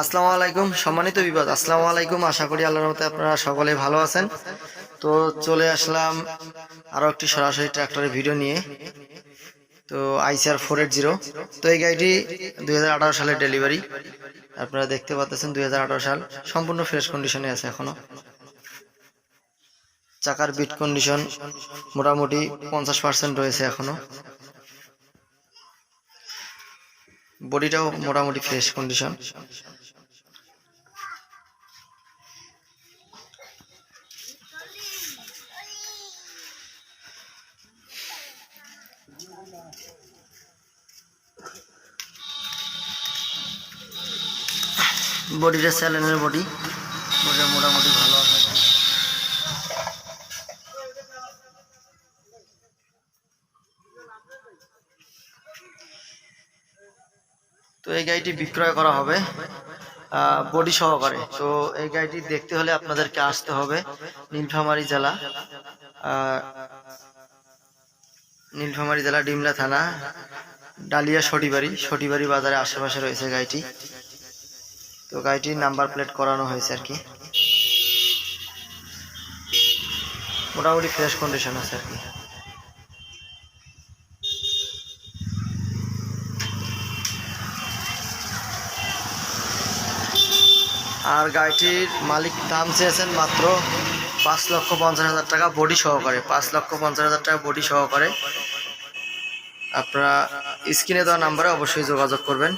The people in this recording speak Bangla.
আসসালামু আলাইকুম। সম্মানিত বিবাদ, আসসালামু আলাইকুম। আশা করি আল্লাহর মতে আপনারা সকলে ভালো আছেন। তো চলে আসলাম আরও একটি সরাসরি ট্রাক্টরের ভিডিও নিয়ে। তো আইসিআর ফোর এইট জিরো। তো এই গাড়িটি দুই হাজার আঠারো সালের ডেলিভারি। আপনারা দেখতে পাচ্ছেন দু হাজার আঠারো সাল। সম্পূর্ণ ফ্রেশ কন্ডিশনে আছে এখনও চাকার বিট কন্ডিশন মোটামুটি পঞ্চাশ পার্সেন্ট রয়েছে এখনও বডিটাও মোটামুটি ফ্রেশ কন্ডিশন। বডিটা স্যালেনের বডি বডিটা মোটামুটি ভালো আছে। তো এই গাড়িটি বিক্রয় করা হবে বডি সহকারে। তো এই গাড়িটি দেখতে হলে আপনাদেরকে আসতে হবে নীলফামারী জেলা। নীলফামারী জেলা ডিমলা থানা, ডালিয়া সটিবাড়ি। সটিবাড়ি বাজারে আশেপাশে রয়েছে গাড়িটি। তো গাড়িটির নাম্বার প্লেট করানো হয়েছে আর কি। মোটামুটি ফ্রেশ কন্ডিশন আছে আর কি। আর গাড়িটির মালিক দাম চেয়েছেন মাত্র পাঁচ লক্ষ পঞ্চাশ হাজার টাকা বডি সহকারে, পাঁচ লক্ষ পঞ্চাশ হাজার টাকা বডি সহকারে। আপনারা স্ক্রিনে দেওয়া নাম্বারে অবশ্যই যোগাযোগ করবেন।